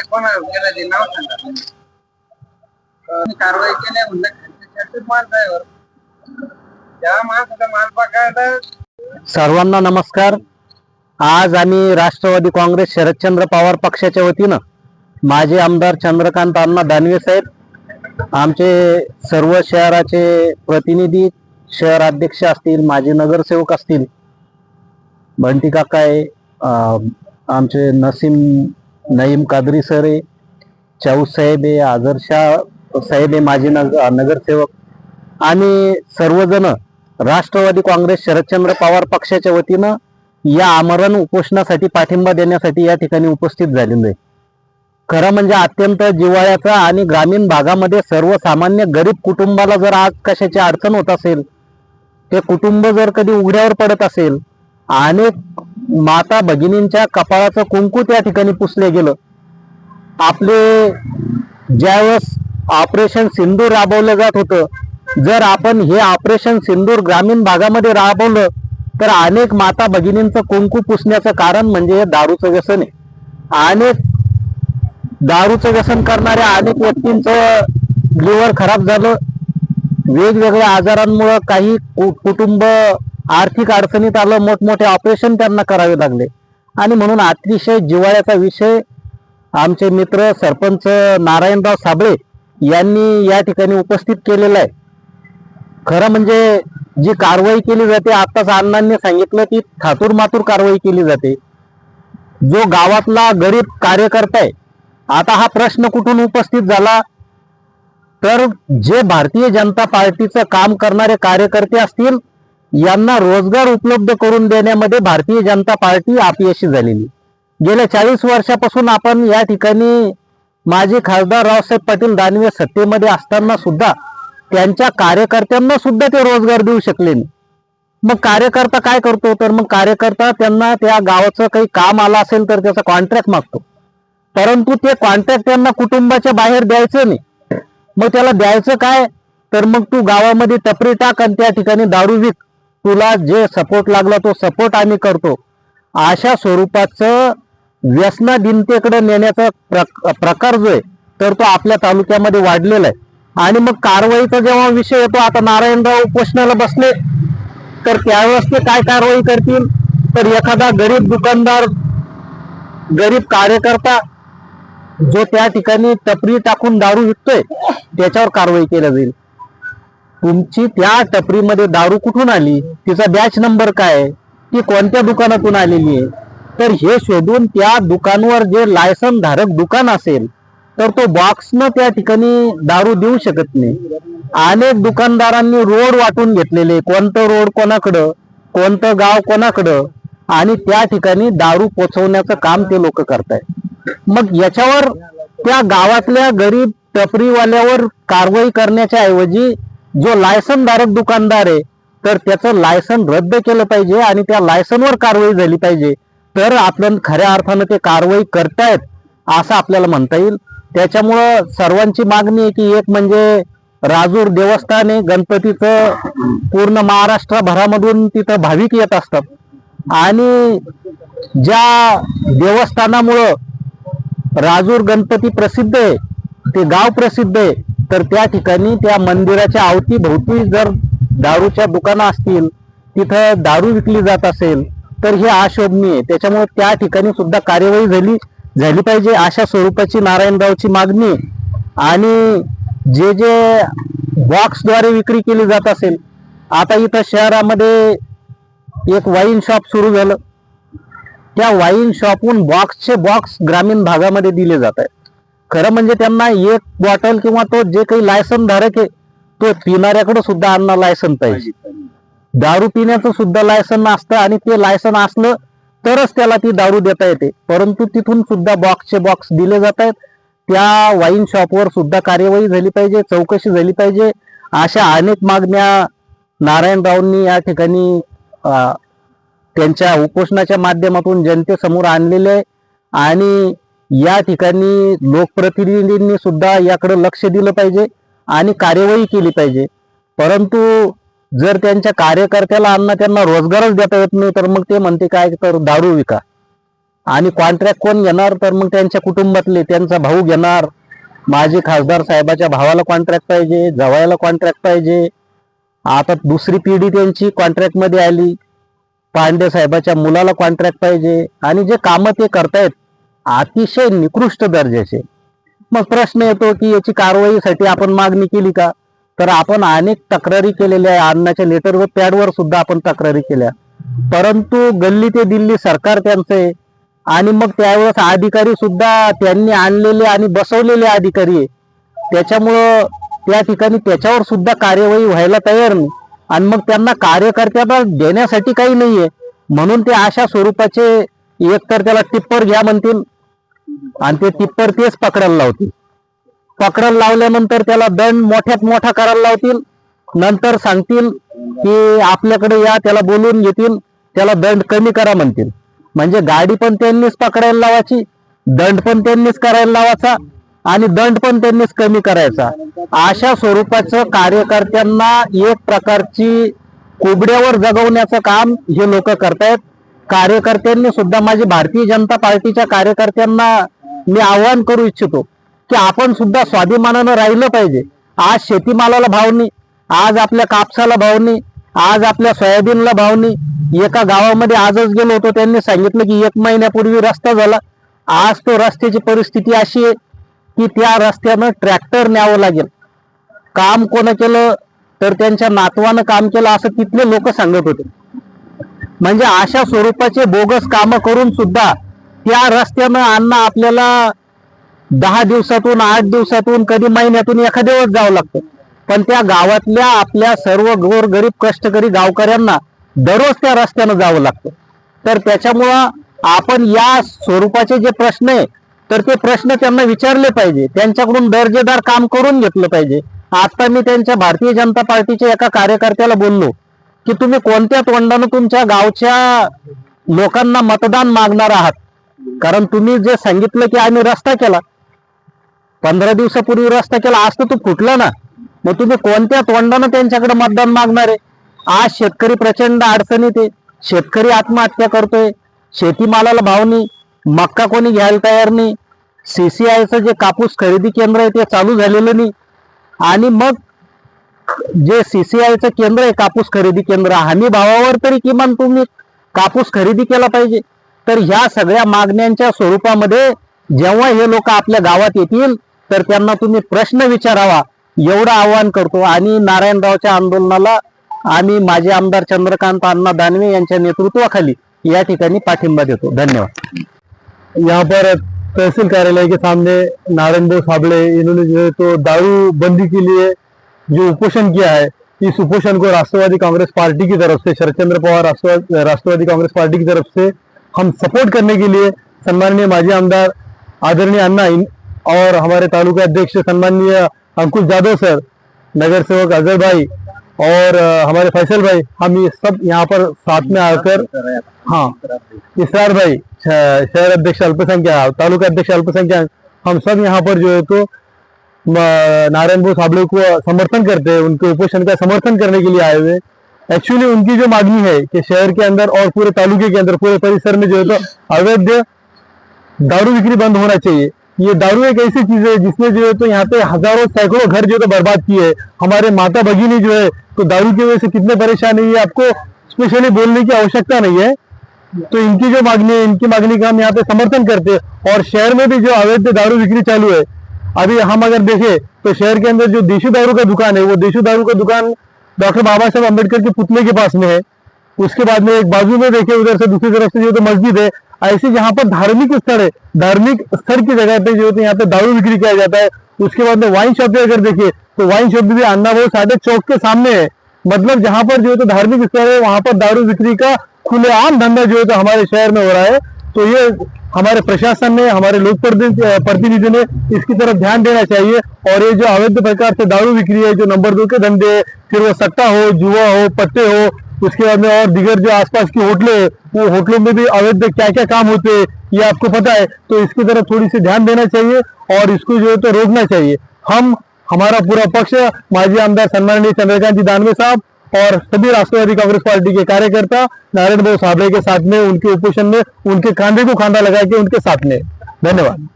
कारवाई कोणावर केलं ते नाव सांगा तुम्ही. कारवाई केली म्हणलं त्याच्यात माणसं आहे त्या माणसाचा माल पकडा सर्वांना नमस्कार. आज आम्ही राष्ट्रवादी काँग्रेस शरदचंद्र पवार पक्षाच्या वतीनं माजी आमदार चंद्रकांत अण्णा दानवे साहेब आमचे सर्व शहराचे प्रतिनिधी शहर अध्यक्ष असतील माजी नगरसेवक असतील. बंटी काका आहे आमचे नसीम नईम कादरी सर आहे चाऊस साहेब आहे आझर शाह साहेब आहे माजी नग नगरसेवक. आणि सर्वजण राष्ट्रवादी काँग्रेस शरदचंद्र पवार पक्षाच्या वतीनं या आमरण उपोषणासाठी पाठिंबा देण्यासाठी या ठिकाणी उपस्थित झालेलं. आहे खरं म्हणजे अत्यंत जिव्हाळ्याचा आणि ग्रामीण भागामध्ये सर्वसामान्य गरीब कुटुंबाला जर आज कशाची अडचण होत असेल ते कुटुंब जर कधी उघड्यावर पडत असेल अनेक माता भगिनींच्या कपाळाचं कुंकू त्या ठिकाणी पुसले गेलं. आपले ज्यावेळेस ऑपरेशन सिंदूर राबवलं जात होतं जर आपण हे ऑपरेशन सिंदूर ग्रामीण भागामध्ये राबवलं तर अनेक माता भगिनींचं कुंकू पुसण्याचं कारण म्हणजे हे दारूचं व्यसन आहे. अनेक दारूचं व्यसन करणाऱ्या अनेक व्यक्तींचं लिव्हर खराब झालं. वेगवेगळ्या आजारांमुळं काही कुटुंब आर्थिक अडचणीत आलं मोठमोठे ऑपरेशन त्यांना करावे लागले. आणि म्हणून अतिशय जिव्हाळ्याचा विषय आमचे मित्र सरपंच नारायणराव साबळे यांनी या ठिकाणी उपस्थित केलेला आहे. खरं म्हणजे जी कारवाई केली जाते आत्ताच अण्णांनी सांगितलं की थातूर मातूर कारवाई केली जाते. जो गावातला गरीब कार्यकर्ता आहे आता हा प्रश्न कुठून उपस्थित झाला? तर जे भारतीय जनता पार्टीचं काम करणारे कार्यकर्ते असतील यांना रोजगार उपलब्ध करून देण्यामध्ये भारतीय जनता पार्टी अपयशी झालेली. गेल्या चाळीस वर्षापासून आपण या ठिकाणी माजी खासदार रावसाहेब पाटील दानवे सत्तेमध्ये असताना सुद्धा त्यांच्या कार्यकर्त्यांना सुद्धा ते रोजगार देऊ शकले नाही. मग कार्यकर्ता काय करतो? तर मग कार्यकर्ता त्यांना त्या गावाचं काही काम आलं असेल तर त्याचा कॉन्ट्रॅक्ट मागतो. परंतु ते कॉन्ट्रॅक्ट त्यांना कुटुंबाच्या बाहेर द्यायचं नाही. मग त्याला द्यायचं काय? तर मग तू गावामध्ये टपरी टाक आणि त्या ठिकाणी दारू विक. तुला जे सपोर्ट लागला तो सपोर्ट आम्ही करतो. अशा स्वरूपाचं व्यसनाधीनतेकडे नेण्याचा प्रक- प्रकार जो आहे तर तो आपल्या तालुक्यामध्ये वाढलेला आहे. आणि मग कारवाईचा जेव्हा विषय येतो आता नारायणराव उपोषणाला बसले तर त्यावेळेस ते काय कारवाई करतील? तर एखादा गरीब दुकानदार गरीब कार्यकर्ता जो त्या ठिकाणी टपरी टाकून दारू विकतोय त्याच्यावर कारवाई केली जाईल. तुमची त्या टपरीमध्ये दारू कुठून आली? तिचा बॅच नंबर काय आहे? ती कोणत्या दुकानातून आलेली आहे? तर हे शोधून त्या दुकानवर जे लायसन धारक दुकान असेल तर तो बॉक्सनं त्या ठिकाणी दारू देऊ शकत नाही. अनेक दुकानदारांनी रोड वाटून घेतलेले कोणतं रोड कोणाकडं कोणतं गाव कोणाकडं आणि त्या ठिकाणी दारू पोचवण्याचं काम ते लोक करतायत. मग याच्यावर त्या गावातल्या गरीब टपरीवाल्यावर कारवाई करण्याच्या ऐवजी जो लायसन धारक दुकानदार आहे तर त्याचं लायसन रद्द केलं पाहिजे आणि त्या लायसनवर कारवाई झाली पाहिजे. तर आपण खऱ्या अर्थानं ते कारवाई करतायत असं आपल्याला म्हणता येईल. त्याच्यामुळं सर्वांची मागणी आहे की एक म्हणजे राजूर देवस्थान आहे गणपतीचं पूर्ण महाराष्ट्रभरामधून तिथं भाविक येत असतात. आणि ज्या देवस्थानामुळं राजूर गणपती प्रसिद्ध आहे ते गाव प्रसिद्ध आहे तर त्या ठिकाणी त्या मंदिराच्या अवतीभोवती जर दारूच्या दुकानं असतील तिथं दारू विकली जात असेल तर हे अशोभनीय आहे. त्याच्यामुळे त्या ठिकाणी सुद्धा कार्यवाही झाली झाली पाहिजे अशा स्वरूपाची नारायणरावची मागणी आणि जे जे बॉक्सद्वारे विक्री केली जात असेल आता इथं शहरामध्ये एक वाईन शॉप सुरू झालं. त्या वाईन शॉपहून बॉक्सचे बॉक्स ग्रामीण भागामध्ये दिले जात आहेत. खरं म्हणजे त्यांना एक बॉटल किंवा तो जे काही लायसन धारक आहे तो पिणाऱ्याकडे सुद्धा आणणं लायसन पाहिजे दारू पिण्याचं सुद्धा लायसन असतं आणि ते लायसन असलं तरच त्याला ती दारू देता येते. परंतु तिथून सुद्धा बॉक्सचे बॉक्स दिले जात आहेत. त्या वाईन शॉपवर सुद्धा कार्यवाही झाली पाहिजे चौकशी झाली पाहिजे. अशा अनेक मागण्या नारायणरावांनी या ठिकाणी त्यांच्या उपोषणाच्या माध्यमातून जनतेसमोर आणलेले आणि या ठिकाणी लोकप्रतिनिधींनी सुद्धा याकडे लक्ष दिलं पाहिजे आणि कार्यवाही केली पाहिजे. परंतु जर त्यांच्या कार्यकर्त्याला अन्न त्यांना रोजगारच देता येत नाही तर मग ते म्हणते काय तर दारू विका. आणि कॉन्ट्रॅक्ट कोण घेणार? तर मग त्यांच्या कुटुंबातले त्यांचा भाऊ घेणार. माजी खासदार साहेबाच्या भावाला कॉन्ट्रॅक्ट पाहिजे जवायला कॉन्ट्रॅक्ट पाहिजे. आता दुसरी पिढी त्यांची कॉन्ट्रॅक्टमध्ये आली. पांडे साहेबाच्या मुलाला कॉन्ट्रॅक्ट पाहिजे. आणि जे कामं ते करतायत अतिशय निकृष्ट दर्जाचे. मग प्रश्न येतो की याची कारवाईसाठी आपण मागणी केली का? तर आपण अनेक तक्रारी केलेल्या आहे. अन्नाच्या लेटरवर पॅडवर सुद्धा आपण तक्रारी केल्या. परंतु गल्ली ते दिल्ली सरकार त्यांचं आहे. आणि मग त्यावेळेस अधिकारी सुद्धा त्यांनी आणलेले आणि बसवलेले अधिकारी आहे. त्याच्यामुळं त्या ठिकाणी त्याच्यावर सुद्धा कार्यवाही व्हायला तयार नाही. आणि मग त्यांना कार्यकर्त्यांना देण्यासाठी काही नाहीये. म्हणून ते अशा स्वरूपाचे एक तर त्याला टिप्पर घ्या म्हणतील आणि ते टिप्पर तेच पकडायला लावतील. पकडायला लावल्यानंतर त्याला दंड मोठ्यात मोठा करायला लावतील नंतर सांगतील की आपल्याकडे या त्याला बोलून घेतील त्याला दंड कमी करा म्हणतील. म्हणजे गाडी पण त्यांनीच पकडायला लावायची दंड पण त्यांनीच करायला लावायचा आणि दंड पण त्यांनीच कमी करायचा. अशा स्वरूपाचं कार्यकर्त्यांना एक प्रकारची कोबड्यावर जगवण्याचं काम हे लोक करतायत. कार्यकर्त्यांनी सुद्धा माझी भारतीय जनता पार्टीच्या कार्यकर्त्यांना मी आवाहन करू इच्छितो की आपण सुद्धा स्वाभिमानानं राहिलं पाहिजे. आज शेतीमालाला भाव नाही आज आपल्या कापसाला भाव नाही आज आपल्या सोयाबीनला भाव नाही एका गावामध्ये आजच गेलो होतो त्यांनी सांगितलं की एक महिन्यापूर्वी रस्ता झाला. आज तो रस्त्याची परिस्थिती अशी आहे की त्या रस्त्यानं ट्रॅक्टर न्यावं लागेल. काम कोण केलं तर त्यांच्या नातवानं काम केलं असं तिथले लोक सांगत होते. म्हणजे अशा स्वरूपाचे बोगस कामं करून सुद्धा त्या रस्त्यानं अन्न आपल्याला दहा दिवसातून आठ दिवसातून कधी महिन्यातून एखाद्या वेळेस जावं लागतं. पण त्या गावातल्या आपल्या सर्व गोर गरीब कष्टकरी गावकऱ्यांना दररोज त्या रस्त्यानं जावं लागतं. तर त्याच्यामुळं आपण या स्वरूपाचे जे प्रश्न आहे तर ते प्रश्न त्यांना विचारले पाहिजे. त्यांच्याकडून दर्जेदार काम करून घेतलं पाहिजे. आता मी त्यांच्या भारतीय जनता पार्टीच्या एका कार्यकर्त्याला बोललो. की तुम्ही कोणत्या तोंडानं तुमच्या गावच्या लोकांना मतदान मागणार आहात? कारण तुम्ही जे सांगितलं की आम्ही रस्ता केला पंधरा दिवसापूर्वी रस्ता केला आज तर तो फुटला ना. मग तुम्ही कोणत्या तोंडानं त्यांच्याकडे मतदान मागणार आहे? आज शेतकरी प्रचंड अडचणीत आहे. शेतकरी आत्महत्या करतोय. शेतीमालाला भाव नाही. मक्का कोणी घ्यायला तयार नाही. सीसीआयचं जे कापूस खरेदी केंद्र आहे ते चालू झालेलं नाही. आणि मग जे सीसीआयचं केंद्र आहे कापूस खरेदी केंद्र हमी भावावर तरी किमान तुम्ही कापूस खरेदी केला पाहिजे. तर ह्या सगळ्या मागण्यांच्या स्वरूपामध्ये जेव्हा हे लोक आपल्या गावात येतील तर त्यांना तुम्ही प्रश्न विचारावा. एवढं आवाहन करतो. आणि नारायणरावच्या आंदोलनाला आम्ही माजी आमदार चंद्रकांत अण्णा दानवे यांच्या नेतृत्वाखाली या ठिकाणी पाठिंबा देतो. धन्यवाद. यहाँ पर तहसील कार्यालय के सामने नारायण भाऊ साबळे इन्होंने जो है तो दारू बंदी के लिए जो उपोषण किया है, इस उपोषण को राष्ट्रवादी कांग्रेस पार्टी की तरफ़ से शरद चंद्र पवार राष्ट्रवादी कांग्रेस पार्टी की तरफ़ से हम सपोर्ट करने के लिए सम्माननीय माजी आमदार आदरणीय अन्ना और हमारे तालुका अध्यक्ष सम्माननीय अंकुश जादव सर, नगर सेवक अजय भाई और हमारे फैसल भाई, हम ये सब यहाँ पर साथ में आकर हाँ इसरार भाई, शहर अध्यक्ष अल्पसंख्यक, तालुका अध्यक्ष अल्पसंख्यक, हम सब यहाँ पर जो है तो नारायण बोस साबले को समर्थन करते हैं, उनके उपोषण का समर्थन करने के लिए आए हुए। एक्चुअली उनकी जो मांगनी है कि शहर के अंदर और पूरे तालुके के अंदर, पूरे परिसर में जो है तो अवैध दारू बिक्री बंद होना चाहिए। ये दारू एक ऐसी चीज़ है जिसने जो है तो यहाँ पे हज़ारों, सैकड़ों घर जो है तो बर्बाद किए हमारे माता भगिनी जो है तो दारू की वजह से कितने परेशान है आपको स्पेशली बोलने की आवश्यकता नहीं है। तो इनकी जो मांगनी है, इनकी मांगनी का हम यहाँ पे समर्थन करते हैं। और शहर में भी जो अवैध दारू बिक्री चालू है अभी हम अगर देखें तो शहर के अंदर जो देशी दारू का दुकान है, वो देशी दारू का दुकान डॉक्टर बाबा साहब अंबेडकर के पुतले के पास में है। उसके बाद में एक बाजू में देखे, उधर से दूसरी तरफ़ से जो तो मस्जिद है, ऐसे जहाँ पर धार्मिक स्थल है, धार्मिक स्थल की जगह पे जो होते तो यहाँ पे दारू बिक्री किया जाता है। उसके बाद में वाइन शॉप पे अगर देखिए तो वाइन शॉप भी अन्ना वो साढ़े चौक के सामने है। मतलब जहाँ पर जो है तो धार्मिक स्थल है, वहाँ पर दारू बिक्री का खुलेआम धंधा जो है तो हमारे शहर में हो रहा है। तो ये हमारे प्रशासन ने हमारे लोक प्रतिनिधि ने इसकी तरफ़ ध्यान देना चाहिए और ये जो अवैध प्रकार से दारू बिक्री है जो नंबर दो के धंधे फिर वो सट्टा हो जुआ हो पत्ते हो उसके बाद में और दिगर जो आसपास की होटलें हैं, वो होटलों में भी अवैध क्या क्या काम होते हैं ये आपको पता है तो इसकी तरफ़ थोड़ी सी ध्यान देना चाहिए और इसको जो है तो रोकना चाहिए। हम हमारा पूरा पक्ष माजी आमदार सन्माननीय चंद्रकांत जी दानवे साहब और सभी राष्ट्रवादी कांग्रेस पार्टी के कार्यकर्ता नारायण भाऊ साबड़े के साथ में उनके उपोषण में उनके कांधे को खांधा लगा के उनके साथ में। धन्यवाद।